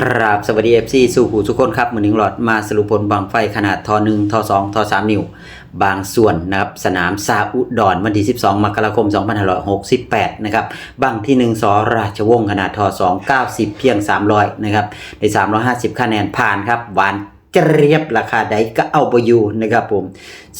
กราบสวัสดีเอฟซีสู่หูทุกคนครับมือหนึ่งหลอดมาสรุปผลบางไฟขนาดทอหนึ่งทอสองทอสามนิ้ว บางส่วนนะครับสนามซาอุดอนวันที่ 12 มกราคม 2568 นะครับบางที่ 1สอราชวงศ์ขนาดทอ2 90 เพียง 300 นะครับ ใน 350 คะแนนผ่านครับหวาน เรียบราคาใดก็เอาไปอยู่นะครับผม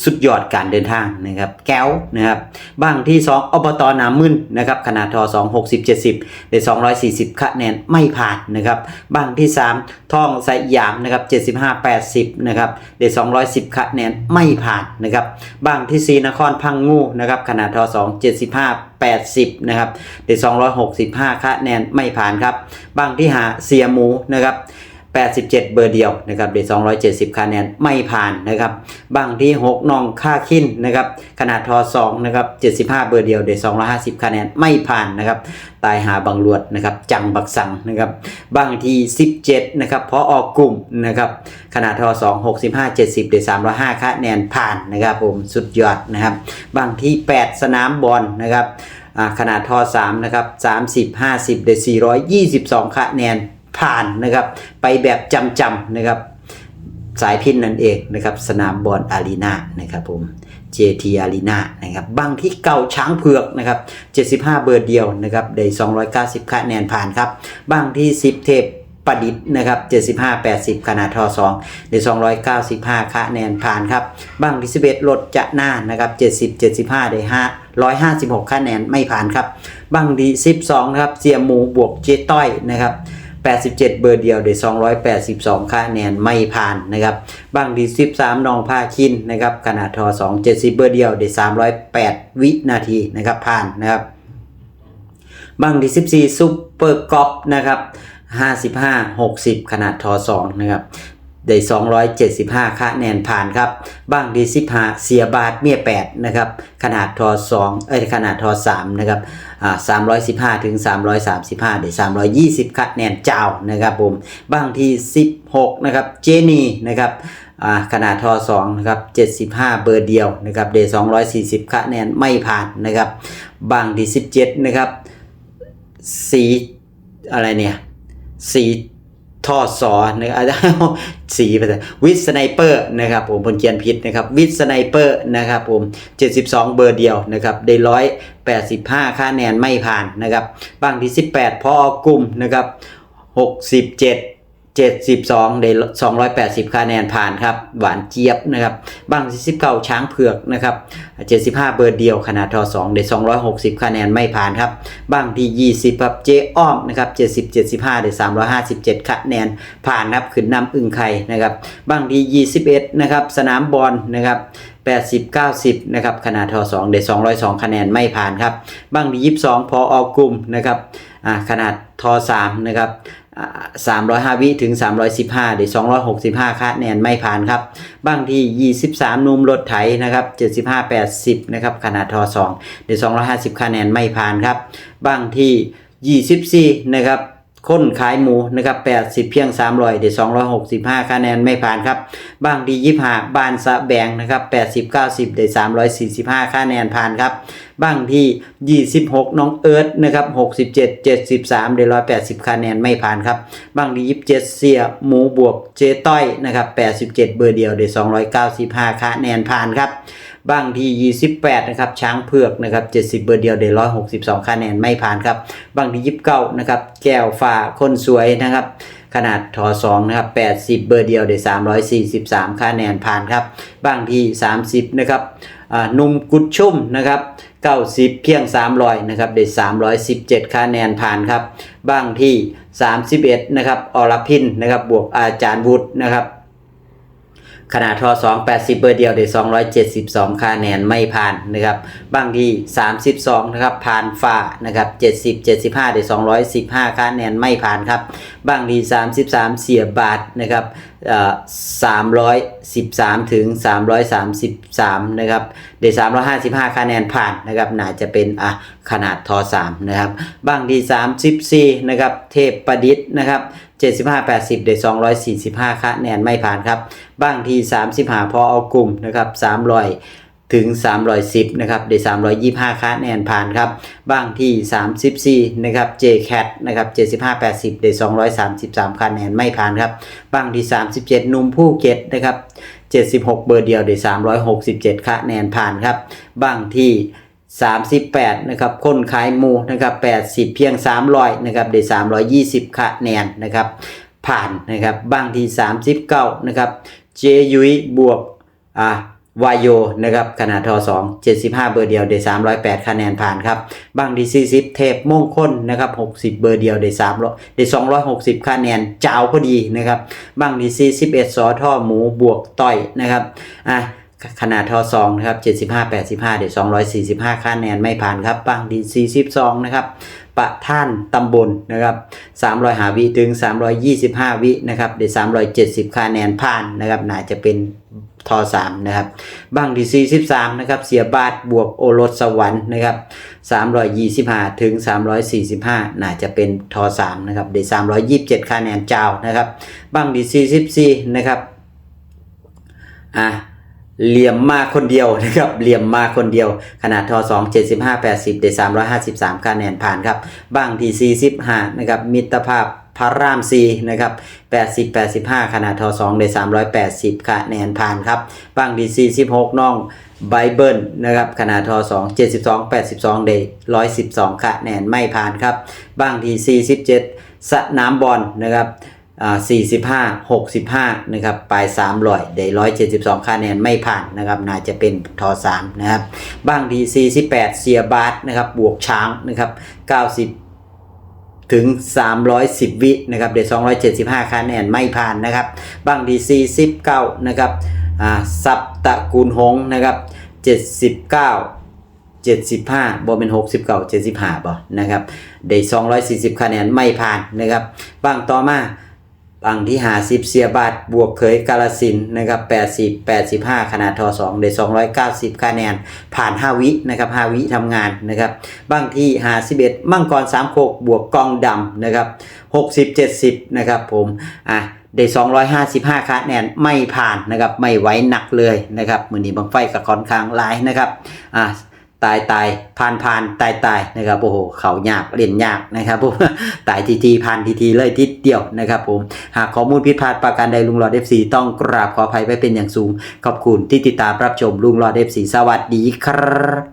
สุดยอดการเดินทางนะครับแก้วนะครับบางที่2อบตนามึนนะครับขนาดทอ2 60 70ได้240คะแนนไม่ผ่านนะครับบางที่3ท่องสยามนะครับ75 80นะครับได้210คะแนนไม่ผ่านนะครับบางที่4นครพังงูนะครับขนาดทอ2 75 80 นะครับได้265 คะแนนไม่ผ่านครับ บางที่หาเสียหมูนะครับ 87 เบอร์เดียวนะครับเด270คะแนนไม่ผ่านนะครับบางที่ 6นองค่าขิ้นนะครับขนาดทอ2นะครับ75 เบอร์เดียวเด250คะแนนไม่ผ่านนะครับตายหาบังรวดนะครับจังบักสังนะครับบางที่ 17นะครับพอออกกลุ่มนะครับขนาดทอ2 65 70เด305คะแนนผ่านนะครับผมสุดยอดนะครับบางที่ 8 สนามบอลนะครับขนาดทอ3นะครับ30 50เด422คะแนน ผ่านนะครับ ไปแบบจำจำๆนะครับ สายพินนั่นเองนะครับ สนามบอลอารีนานะครับผม JT Arena นะครับบางที่เก่าช้างเผือกนะครับ 75 เบอร์เดียวนะครับได้ 290 คะแนนผ่านครับบางที่ 10 เทพประดิษฐ์นะครับ 75 80 ขนาดทอ2ได้ 295 คะแนนผ่านครับบางที่ 11รถจะหน้านะครับ 70 75 ได้5 156 คะแนนไม่ผ่านครับบางที่ 12 นะครับเสียหมูบวกเจต้อยนะครับ 87 เบอร์เดียวเด282 คะแนนไม่ผ่านนะครับบางดี13นองผ้าคินนะครับขนาดทอ2 70 เบอร์เดียวเด308 วินาทีนะครับผ่านนะครับบางที14ซุปเปอร์กอปนะครับ55 60 ขนาดทอ2นะครับ ได้275 คะแนนผ่านครับบางดี15เสียบาทเมีย8นะครับขนาดทอ2เอ้ยขนาดทอ3นะครับอ่า315 ถึง 335เดี๋ยว320 คะแนนเจ้านะครับผมบางที16 นะครับเจนีนะครับอ่าขนาดทอ2นะครับ75 เบอร์เดียวนะครับเดยว240 คะแนนไม่ผ่านนะครับบางที่ 17 นะครับสีอะไรเนี่ยสี ท่อสอนะครับอาจจะสีไปแต่วิสไนเปอร์นะครับผมผมเกียนพิษนะครับวิสไนเปอร์นะครับผม 72 เบอร์เดียวนะครับได้ร้อยแปดสิบห้าคะแนนไม่ผ่านนะครับบางที่ 18พออกลุ่มนะครับ 67 72ได้280 คะแนนผ่านครับ หวานเจี๊ยบนะครับบางที่19ช้างเผือกนะครับ 75 เบอร์เดียวขนาดทอ2ได้260 คะแนนไม่ผ่านครับบางที่ 20ครับเจอ้อมนะครับ70 75ได้357 คะแนนผ่านครับขึ้นนำอึ่งไข่นะครับบางที่21นะครับสนามบอลนะครับ80 90นะครับขนาดทอ2ได้202 คะแนนไม่ผ่านครับบางที่22พอออกกลุ่มนะครับขนาดทอ3นะครับ305 วิถึง 315 หรือ 265 คะแนนไม่ผ่านครับ บางที่ 23 นุ่มรถไถนะครับ 75 80 นะครับ ขนาดทอ2หรือ 250 คะแนนไม่ผ่านครับ บางที่ 24 นะครับ ค้นขายหมูนะครับ 80 เพียง 300ได้265 คะแนนไม่ผ่านครับ บางที่25บานสะแบงนะครับ 80 90ได้345 คะแนนผ่านครับ บางที่ 26 น้องเอิร์ธนะครับ 67 73ได้180 คะแนนไม่ผ่านครับ บางที่27 เสียหมูบวกเจต้อยนะครับ 87 เบอร์เดียวได้295 คะแนนผ่านครับ บางที่28 นะครับช้างเผือกนะครับ 70 เบอร์เดียวได้162คะแนนไม่ผ่านครับ บางที่29 นะครับแก้วฟ้าคนสวยนะครับ ขนาดทอ2นะครับ 80 เบอร์เดียวได้343คะแนนผ่านครับ บางที 30 นะครับนุ่มกุดชุ่มนะครับ90 เพียง 300นะครับได้317คะแนนผ่านครับ บางที่ 31 นะครับอรพินนะครับบวกอาจารย์วุฒินะครับ ขนาดทอ2 80 เบอร์เดียวได้272 คะแนนไม่ผ่านนะครับ บางที่ 32 นะครับผ่านฝ่านะครับ 70 75 ได้ 215 คะแนนไม่ผ่านครับบางที33 เสียบาทนะครับ313 ถึง 333 นะครับได้355 คะแนนผ่านนะครับน่าจะเป็นอะขนาดทอ3นะครับบางที34 นะครับเทพประดิษฐ์นะครับ75 80ได้245 คะแนนไม่ผ่านครับบางที 35 พอเอากลุ่มนะครับ300 ถึง 310 นะครับได้325 คะแนนผ่านครับบ้างที่ 34 นะครับ JCAT นะครับ 75 80 ได้ 233 คะแนนไม่ผ่านครับบ้างที่ 37 นุ่มผู้เก็ตนะครับ 76 เบอร์เดียวได้ 367 คะแนนผ่านครับบ้างที่38 นะครับ คนขายหมูนะครับ 80 เพียง 300 นะครับ ได้ 320 คะแนนนะครับ ผ่านนะครับบ้างที่39 นะครับ เจยุ้ยบวก อ่า วายโยนะครับขนาดทอ2 75 เบอร์เดียวได้308 คะแนนผ่านครับบางที่40 เทปมงคลนะครับ60 เบอร์เดียวได้300ได้260 คะแนนเจ้าพอดีนะครับบางที่41สอท่อหมูบวกต่อยนะครับอะขนาดทอ2นะครับ75 85เดี๋ยว245คะแนนไม่ผ่านครับบางดี42นะครับประท่านตำบลนะครับ300หาวิถึง 325 วินะครับเดี๋ยว370คะแนนผ่านนะครับน่าจะเป็น ทอ3นะครับบ้างดี43นะครับเสียบาทบวกโอรสสวรรค์นะครับ325ถึง345น่าจะเป็นทอ3นะครับเดี๋ยว327คะแนนเจ้านะครับบ้างดี44นะครับอะเหลี่ยมมาคนเดียวนะครับเหลี่ยมมาคนเดียว ขนาดทอ2 75 80ได้353คะแนนผ่านครับบ้างที่45นะครับมิตรภาพ พระรามซีนะครับ80 85 ขนาดท2ได้ 380คะแนนผ่านครับบางที่46น้องไบเบิลนะครับขนาดท2 72 82 ได้ 112คะแนนไม่ผ่านครับบางที่47สนามบอลนะครับ45 65นะครับปลาย300ได้172คะแนนไม่ผ่านนะครับน่าจะเป็นทอ3นะครับบ้างดี48เสียบาทนะครับบวกช้างนะครับ90 ถึง 310 วินะครับเด้275 คะแนนไม่ผ่านนะครับบางดี49นะครับอ่าสับตะกูลหงนะครับ 79 75บ่เป็น69 75บ่นะครับได้240 คะแนนไม่ผ่านนะครับบางต่อมา บางที่50เสียบาทบวกเคยกาลสินนะครับ80 85ขนาดทอ2ได้290คะแนน ผ่าน5วินะครับ5วิทำงานนะครับบางที่51มังกร3โคกบวกกองดำนะครับ60 70นะครับผมอะได้255คะแนนไม่ผ่านนะครับไม่ไหวหนักเลยนะครับมือนี้บังไฟกับคอนข้างหลายนะครับอะ ตายตายผ่านผ่านตายตายนะครับโอ้โหเขายากเรียนยากนะครับผมตายทีทีผ่านทีทีเลยทีเดียวนะครับผมหากข้อมูลผิดพลาดประการใดลุงหลอดเอฟซีต้องกราบขออภัยไว้เป็นอย่างสูง ขอบคุณที่ติดตามรับชมลุงหลอดเอฟซีสวัสดีครับ